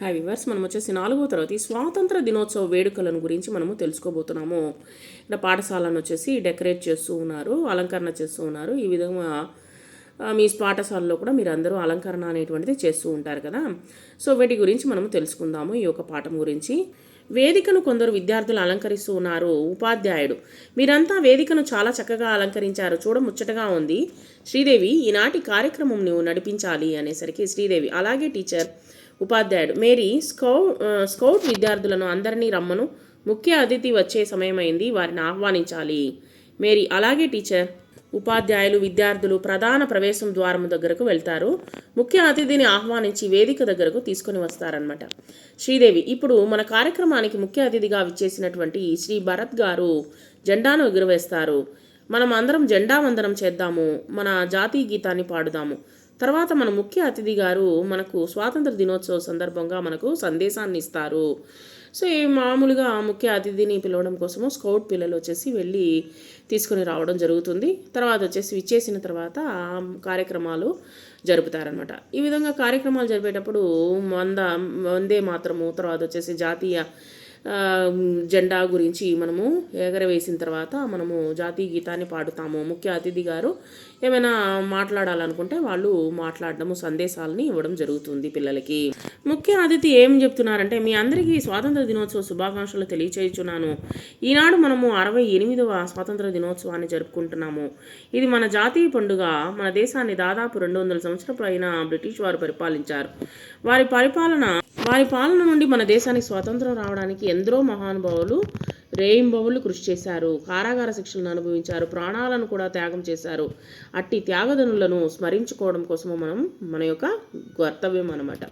Hi viewers మనం వచ్చేసి నాలుగో తరగతి స్వాతంత్ర దినోత్సవ వేడుకలను గురించి మనము తెలుసుకోబోతున్నాము. ఇక్కడ పాఠశాలను వచ్చేసి డెకరేట్ చేస్తూ ఉన్నారు అలంకరణ చేస్తూ ఉన్నారు. ఈ విధంగా మీ పాఠశాలలో కూడా మీరు అందరూ అలంకరణ అనేటువంటిది చేస్తూ ఉంటారు కదా. సో వీటి గురించి మనము తెలుసుకుందాము. ఈ యొక్క పాఠం గురించి. వేదికను కొందరు విద్యార్థులు అలంకరిస్తూ ఉన్నారు. ఉపాధ్యాయుడు. మీరంతా వేదికను చాలా చక్కగా అలంకరించారు. చూడ ముచ్చటగా ఉంది. శ్రీదేవి ఈనాటి కార్యక్రమం నువ్వు నడిపించాలి అనేసరికి శ్రీదేవి అలాగే టీచర్ ఉపాధ్యాయుడు. మేరీ స్కౌ స్కౌట్ విద్యార్థులను అందరినీ రమ్మను. ముఖ్య అతిథి వచ్చే సమయమైంది. వారిని ఆహ్వానించాలి. మేరీ అలాగే టీచర్. ఉపాధ్యాయులు విద్యార్థులు ప్రధాన ప్రవేశం ద్వారం దగ్గరకు వెళ్తారు. ముఖ్య అతిథిని ఆహ్వానించి వేదిక దగ్గరకు తీసుకొని వస్తారనమాట శ్రీదేవి ఇప్పుడు మన కార్యక్రమానికి ముఖ్య అతిథిగా విచ్చేసినటువంటి శ్రీ భరత్ గారు జెండాను ఎగురవేస్తారు. మనం అందరం జెండా వందనం చేద్దాము. మన జాతీయ గీతాన్ని పాడుదాము. తర్వాత మన ముఖ్య అతిథి గారు మనకు స్వాతంత్ర దినోత్సవ సందర్భంగా మనకు సందేశాన్ని ఇస్తారు. సో ఈ మామూలుగా ముఖ్య అతిథిని పిలవడం కోసము స్కౌట్ పిల్లలు వచ్చేసి వెళ్ళి తీసుకొని రావడం జరుగుతుంది. తర్వాత వచ్చేసి విచ్చేసిన తర్వాత ఆ కార్యక్రమాలు జరుపుతారనమాట ఈ విధంగా కార్యక్రమాలు జరిపేటప్పుడు వంద వందే మాత్రము తర్వాత వచ్చేసి జాతీయ జెండా గురించి మనము ఎగరవేసిన తర్వాత మనము జాతీయ గీతాన్ని పాడుతాము. ముఖ్య అతిథి గారు ఏమైనా మాట్లాడాలనుకుంటే వాళ్ళు మాట్లాడడము సందేశాలని ఇవ్వడం జరుగుతుంది పిల్లలకి. ముఖ్య అతిథి ఏం చెప్తున్నారంటే మీ అందరికీ స్వాతంత్ర దినోత్సవ శుభాకాంక్షలు తెలియచేయుచున్నాను. ఈనాడు మనము అరవై ఎనిమిదవ స్వాతంత్ర దినోత్సవాన్ని జరుపుకుంటున్నాము. ఇది మన జాతీయ పండుగ. మన దేశాన్ని దాదాపు రెండు వందల సంవత్సరాల పైన బ్రిటిష్ వారు పరిపాలించారు. వారి పరిపాలన వారి పాలన నుండి మన దేశానికి స్వాతంత్రం రావడానికి ఎందరో మహానుభావులు రేయింబవులు కృషి చేశారు. కారాగార శిక్షలను అనుభవించారు. ప్రాణాలను కూడా త్యాగం చేశారు. అట్టి త్యాగదనులను స్మరించుకోవడం కోసము మనం మన యొక్క కర్తవ్యం అనమాట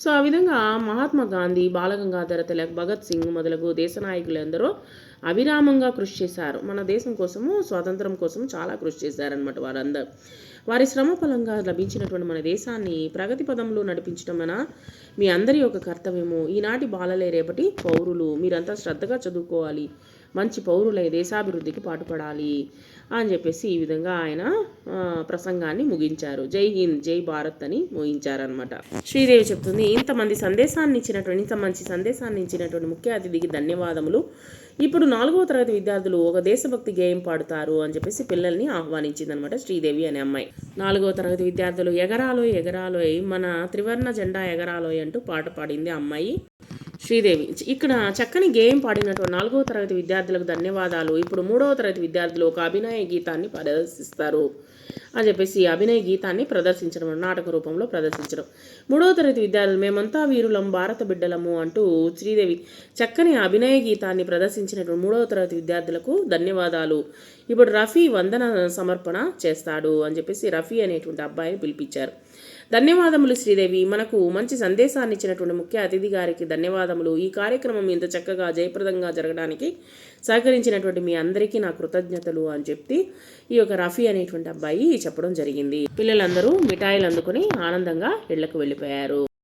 సో ఆ విధంగా మహాత్మా గాంధీ బాలగంగాధర తిలక్ భగత్ సింగ్ మొదలగు దేశ నాయకులు ఎందరో అవిరామంగా కృషి చేశారు. మన దేశం కోసము స్వాతంత్రం కోసం చాలా కృషి చేశారనమాట వారందరూ. వారి శ్రమ ఫలంగా లభించినటువంటి మన దేశాన్ని ప్రగతి పదంలో నడిపించడం మన మీ అందరి యొక్క కర్తవ్యము. ఈనాటి బాలలే రేపటి పౌరులు. మీరంతా శ్రద్ధగా చదువుకోవాలి. మంచి పౌరులై దేశాభివృద్ధికి పాటుపడాలి అని చెప్పేసి ఈ విధంగా ఆయన ప్రసంగాన్ని ముగించారు. జై హింద్ జై భారత్ అని ముగించారనమాట శ్రీదేవి చెప్తుంది ఇంతమంది సందేశాన్ని ఇచ్చినటువంటి ఇంత మంచి సందేశాన్ని ఇచ్చినటువంటి ముఖ్య అతిథికి ధన్యవాదములు. ఇప్పుడు నాలుగవ తరగతి విద్యార్థులు ఒక దేశభక్తి గేయం పాడుతారు అని చెప్పేసి పిల్లల్ని ఆహ్వానించిందనమాట శ్రీదేవి అనే అమ్మాయి. నాలుగవ తరగతి విద్యార్థులు ఎగరాలోయ్ ఎగరాలోయ్ మన త్రివర్ణ జెండా ఎగరాలోయ్ అంటూ పాట పాడింది ఆ అమ్మాయి. శ్రీదేవి. ఇక్కడ చక్కని గేయం పాడినటువంటి నాలుగవ తరగతి విద్యార్థులకు ధన్యవాదాలు. ఇప్పుడు మూడవ తరగతి విద్యార్థులు ఒక అభినయ గీతాన్ని ప్రదర్శిస్తారు. అని చెప్పేసి అభినయ గీతాన్ని ప్రదర్శించడం నాటక రూపంలో ప్రదర్శించడం. మూడవ తరగతి విద్యార్థులు మేమంతా వీరులం భారత బిడ్డలము అంటూ శ్రీదేవి చక్కని అభినయ గీతాన్ని ప్రదర్శించినటువంటి మూడవ తరగతి విద్యార్థులకు ధన్యవాదాలు. ఇప్పుడు రఫీ వందన సమర్పణ చేస్తాడు అని చెప్పేసి రఫీ అనేటువంటి అబ్బాయిని పిలిపించారు. ధన్యవాదములు శ్రీదేవి. మనకు మంచి సందేశాన్ని ఇచ్చినటువంటి ముఖ్య అతిథి గారికి ధన్యవాదములు. ఈ కార్యక్రమం ఇంత చక్కగా జయప్రదంగా జరగడానికి సహకరించినటువంటి మీ అందరికీ నా కృతజ్ఞతలు అని చెప్పి ఈ యొక్క రఫీ అనేటువంటి అబ్బాయి చెప్పడం జరిగింది. పిల్లలందరూ మిఠాయిలు అందుకుని ఆనందంగా ఇళ్ళకు వెళ్ళిపోయారు.